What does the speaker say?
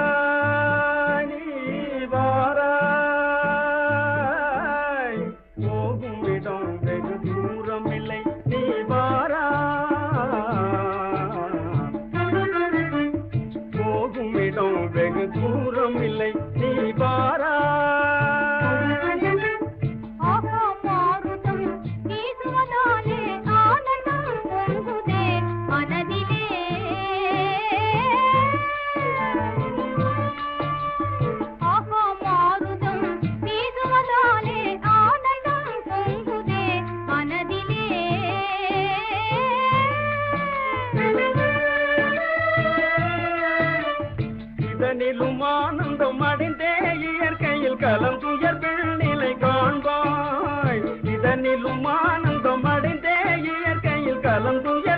வாராணி வாராய். போகும் இடம் வெகு தூரம் இல்லை நீ வாரா. போகும் இடம் வெகு தூரம் ஏனிலும் ஆனந்தம் அடைந்தே இயற்கையில் கலம் துயர்பில் நிலை காண்பாய். இதனிலும் ஆனந்தம் அடைந்தே இயற்கையில் கலம் துயர்